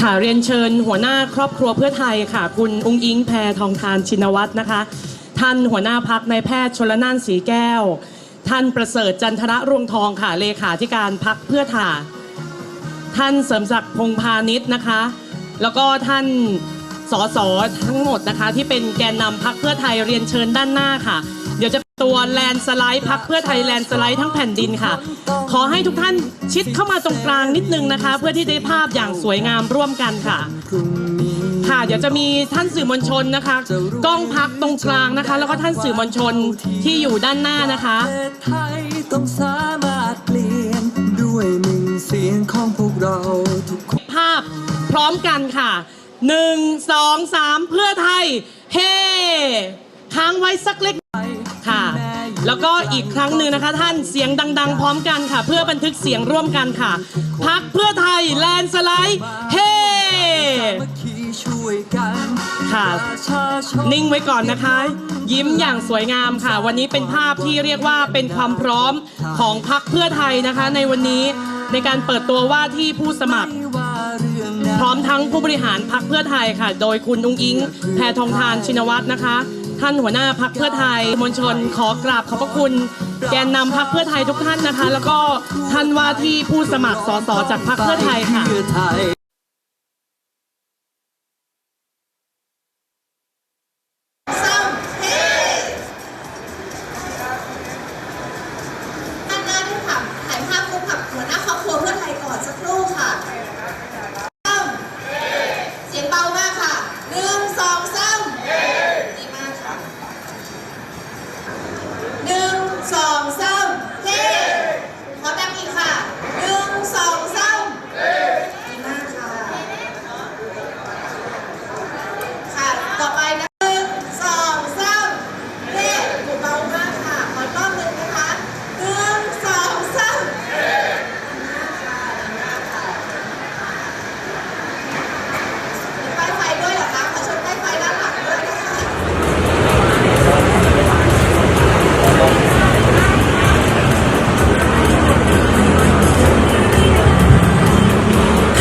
ค่ะเรียนเชิญหัวหน้าครอบครัวเพื่อไทยค่ะ คุณอุ้งอิงแพทองทานชินวัตรนะคะ ท่านหัวหน้าพักนายแพทย์ชลนานสีแก้ว ท่านประเสริฐจันทระรวงทองค่ะเลขาธิการพักเพื่อไทยท่านเสริมศักดิ์พงพาณิชย์นะคะ แล้วก็ท่าน สสทั้งหมดนะคะ ที่เป็นแกนนำพักเพื่อไทยเรียนเชิญด้านหน้าค่ะ เดี๋ยวจะตัวแลนสไลด์พักเพื่อไทยแลนสไลด์ทั้งแผ่นดินค่ะ ขอให้ทุกท่านชิดเข้ามาตรงกลางนิดนึงนะคะ เพื่อที่ได้ภาพอย่างสวยงามร่วมกันค่ะ ค่ะเดี๋ยวจะมีท่านสื่อมวลชนนะคะกล้องพักตรงกลางนะคะ แล้วก็ท่านสื่อมวลชนที่อยู่ด้านหน้านะคะไทยต้องสามารถเปลี่ยนด้วยหนึ่งเสียงของพวกเราทุกภาพพร้อมกันค่ะ หนึ่งสองสามเพื่อไทย เฮ้ค้างไว้สักเล็กค่ะ แล้วก็อีกครั้งหนึ่งนะคะท่านเสียงดัง ๆ พร้อมกันค่ะ เพื่อบันทึกเสียงร่วมกันค่ะ พักเพื่อไทยแลนด์สไลด์เฮ้เมื่อกี้ช่วยกันค่ะประชาชนนิ่งไว้ก่อนนะคะ ยิ้มอย่างสวยงามค่ะ วันนี้เป็นภาพที่เรียกว่าเป็นความพร้อมของพักเพื่อไทยนะคะ ในวันนี้ในการเปิดตัวว่าที่ผู้สมัคร ไม่ว่าเรื่องใดพร้อมทั้งผู้บริหารพักเพื่อไทยค่ะ โดยคุณนุ้งอิง แพทองทานชินวัตรนะคะ ท่านหัวหน้าพักเพื่อไทยมวลชนขอกราบขอบพระคุณ แกนนำพักเพื่อไทยทุกท่านนะคะ แล้วก็ท่านว่าที่ผู้สมัครสสจากพักเพื่อไทยค่ะเพื่อไทยซ้ำเฮ้ท่านหน้าที่ขับถ่ายภาพคู่กับหัวหน้าค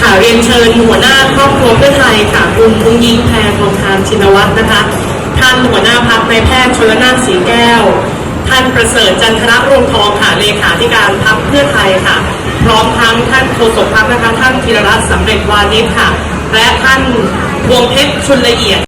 ค่ะเรียนเชิญหัวหน้าครอบครัวเพื่อไทยค่ะคุณอุ้งยิงแพทองทานชินวัตรนะคะ ท่านหัวหน้าพักนายแพทย์ชลนานสีแก้ว ท่านประเสริฐจันทรรวงทองค่ะเลขาธิการพักเพื่อไทยค่ะ พร้อมทั้งท่านโฆษกพักนะคะท่านธีรรัตน์สำเร็จวานิชค่ะ และท่านพวงเพชรชุนละเอียด